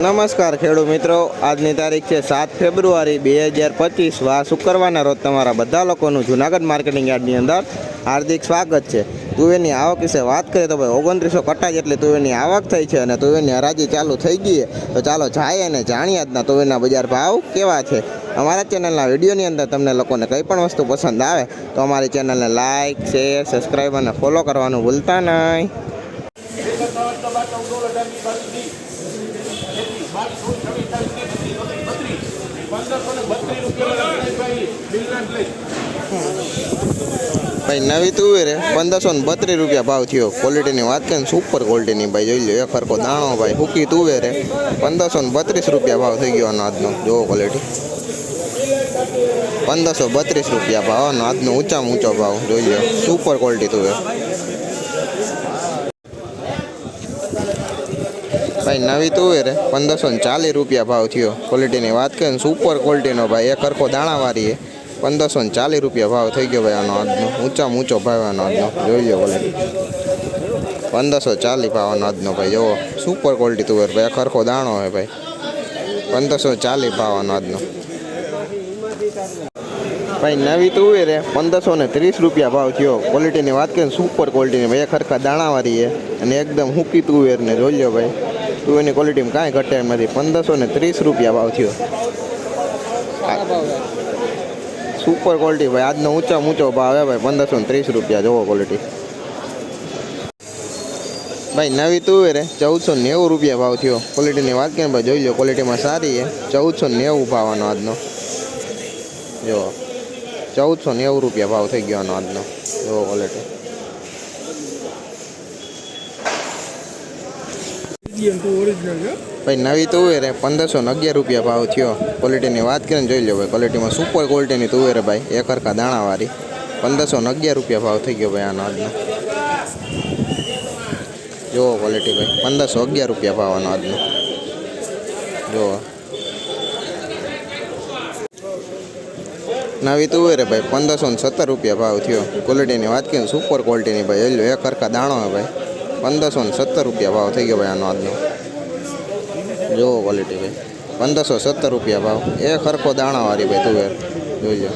નમસ્કાર ખેડૂત મિત્રો. આજની તારીખ છે સાત ફેબ્રુઆરી બે હજાર પચીસ. વા શુક્રવારના રોજ તમારા બધા લોકોનું જુનાગઢ માર્કેટિંગ યાર્ડની અંદર હાર્દિક સ્વાગત છે. તુવેરની આવક વિશે વાત કરીએ તો ભાઈ ઓગણત્રીસો કટ્ટા જેટલી તુવેરની આવક થઈ છે અને તુવેરની હરાજી ચાલુ થઈ ગઈ તો ચાલો જાય અને જાણીએ આજના તુવેરના બજાર ભાવ કેવા છે. અમારા ચેનલના વિડીયોની અંદર તમને લોકોને કંઈ પણ વસ્તુ પસંદ આવે તો અમારી ચેનલને લાઇક શેર, સબસ્ક્રાઈબ અને ફોલો કરવાનું ભૂલતા નહીં. ભાઈ, નવી તુવેર પંદરસો ને બત્રીસ રૂપિયા ભાવ થયો. ક્વોલિટીની વાત કરીએ ને સુપર ક્વોલિટીની ભાઈ, જોઈ લો એક હરકો દાણો ભાઈ. હુકી તુવેર પંદરસો ને બત્રીસ રૂપિયા ભાવ થઈ ગયો આનો આજનો. જોવો ક્વોલિટી પંદરસો બત્રીસ રૂપિયા ભાવ આનો આજનો ઊંચામાં ઊંચો ભાવ. જોઈ લો સુપર ક્વોલિટી તુવેર ભાઈ, નવી તુવેર પંદરસો ને ચાલીસ રૂપિયા ભાવ થયો. ક્વોલિટીની વાત કરીએ ને સુપર ક્વોલિટીનો ભાઈ. એક હરકો દાણાવાળી એ. પંદરસો ને ચાલીસ રૂપિયા ભાવ થઈ ગયો ભાઈ આનો આજનો. ઊંચામાં ઊંચો ભાવ આનો આજનો. જોઈ લો ક્વોલિટી પંદરસો ચાલીસ ભાવ આનો આજનો ભાઈ. જોવો સુપર ક્વોલિટી તુવેર ભાઈ. એક દાણો હોય ભાઈ. પંદરસો ચાલીસ ભાવ આનો આજનો. ભાઈ, નવી તુવેર પંદરસો ને ત્રીસ રૂપિયા ભાવ થયો. ક્વોલિટીની વાત કરીએ સુપર ક્વોલિટીની ભાઈ. એ ખરખા દાણાવાળી છે અને એકદમ હુકી તુવેર ને, જોઈ લો ભાઈ. તુવેરની ક્વોલિટીમાં કાંઈ ઘટે એમ નથી. પંદરસો ને ત્રીસ રૂપિયા ભાવ થયો. સુપર ક્વોલિટી ભાઈ. આજનો ઊંચા ઊંચો ભાવ હે ભાઈ. પંદરસો ને ત્રીસ રૂપિયા. જોવો ક્વોલિટી ભાઈ, નવી તુવેરે ચૌદસો નેવું રૂપિયા ભાવ થયો. ક્વોલિટીની વાત કરીએ ભાઈ, જોઈ લો ક્વોલિટીમાં સારી છે ચૌદસો નેવું ભાવનો આજનો. જો ચૌદસો નેવું રૂપિયા ભાવ થઈ ગયો આજનો. જોવો ક્વોલિટી ભાઈ, નવી તુવેરે પંદરસો ને અગિયાર રૂપિયા ભાવ થયો. ક્વોલિટીની વાત કરીને જોઈ લો ભાઈ ક્વોલિટીમાં સુપર ક્વોલિટીની તુવેરે ભાઈ, એક હરખા દાણાવાળી. પંદરસો ને અગિયાર રૂપિયા ભાવ થઈ ગયો ભાઈ આનો આજનો. જુઓ ક્વોલિટી ભાઈ, પંદરસો અગિયાર રૂપિયા ભાવ આનો આજનો. જુઓ. નવી તુવેરે ભાઈ, પંદરસો ને સત્તર રૂપિયા ભાવ થયો. ક્વોલિટીની વાત કરીએ ને સુપર ક્વોલિટીની ભાઈ, જોઈ લો એક હરખા દાણો હે ભાઈ. પંદરસો ને સત્તર રૂપિયા ભાવ થઈ ગયો ભાઈ આનો આજનો. જુઓ ક્વોલિટી ભાઈ. પંદરસો સત્તર રૂપિયા ભાવ. એક ખરખો દાણાવાળી ભાઈ તુવેર જોઈ લો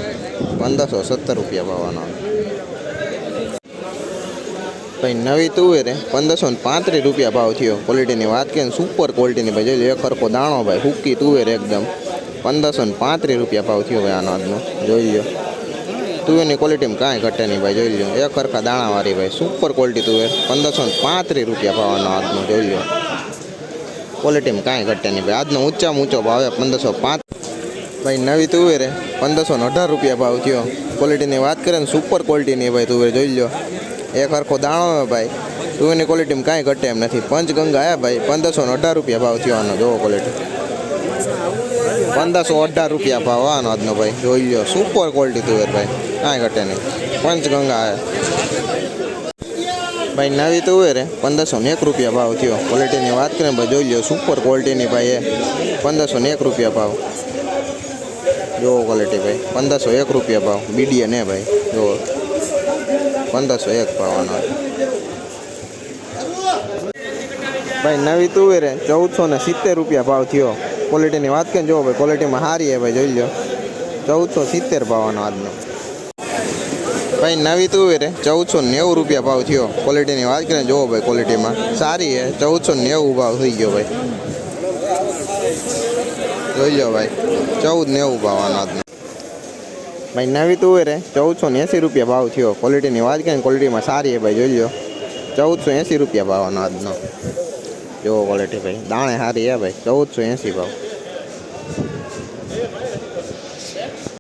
પંદરસો સત્તર રૂપિયા ભાવ આનો. ભાઈ નવી તુવેરે પંદરસો ને પાંત્રીસ રૂપિયા ભાવ થયો. ક્વોલિટીની વાત કરીએ સુપર ક્વોલિટીની ભાઈ. જોઈજો એ હરખો દાણો ભાઈ. હુક્કી તુવેર એકદમ. પંદરસો ને પાંત્રીસ રૂપિયા ભાવ થયો ભાઈ આનો આજનો. જોઈ લો. તુવેરની ક્વોલિટીમાં કાંઈ ઘટે નહીં ભાઈ, જોઈ લો એક હરખા દાણાવાળી ભાઈ સુપર ક્વોલિટી તુવેર. પંદરસો પાંત્રીસ રૂપિયા ભાવનો આજનો, જોઈ લો ક્વોલિટીમાં કાંઈ ઘટે નહીં ભાઈ. આજનો ઊંચામાં ઊંચો ભાવ છે, પંદરસો પાંચ ભાઈ, નવી તુવેરે પંદરસો ને અઢાર રૂપિયા ભાવ થયો. ક્વોલિટીની વાત કરીએ ને સુપર ક્વોલિટીની ભાઈ તુવેર, જોઈ લો એક હરખો દાણો હે ભાઈ. તુવેરની ક્વોલિટીમાં કાંઈ ઘટે એમ નથી. પંચગંગા આયા ભાઈ, પંદરસો ને અઢાર રૂપિયા ભાવ થયો આનો, જોવો ક્વોલિટી પંદરસો અઢાર રૂપિયા ભાવ આનો આજનો ભાઈ. જોઈ લો સુપર ક્વોલિટી તુવેર ભાઈ. કાંઈ ઘટે નહીં. પંચગંગા ભાઈ, નવી તુવેરે પંદરસો ને એક રૂપિયા ભાવ થયો. ક્વોલિટીની વાત કરીને ભાઈ, જોઈ લો સુપર ક્વોલિટીની ભાઈ એ. પંદરસો ને એક રૂપિયા ભાવ. જોવો ક્વોલિટી ભાઈ. પંદરસો એક રૂપિયા ભાવ. બીડીએ ને ભાઈ. જોવો પંદરસો એક ભાવ આનો. ભાઈ, નવી તુવેરે ચૌદસો ને સિત્તેર રૂપિયા ભાવ થયો. ક્વોલિટીની વાત કરીએ ને જોવો ભાઈ ક્વોલિટીમાં સારી છે ભાઈ, જોઈ લો ચૌદસો સિત્તેર ભાવ આનો આજનો. ભાઈ, નવી તુવેરે ચૌદસો નેવું રૂપિયા ભાવ થયો. ક્વોલિટીની વાત કરીને જોવો ભાઈ ક્વોલિટીમાં સારી છે ચૌદસો નેવું ભાવ થઈ ગયો ભાઈ. જોઈ લો ભાઈ, ચૌદ નેવું ભાવ આનો આજનો. ભાઈ, નવી તુવેરે ચૌદસો ને એંસી રૂપિયા ભાવ થયો. ક્વોલિટીની વાત કરીને ક્વોલિટીમાં સારી છે ભાઈ, જોઈ લો ચૌદસો એંસી રૂપિયા ભાવ આનો આજનો. જોવો ક્વોલિટી ભાઈ, દાણે સારી છે ભાઈ, ચૌદસો એંસી ભાવ.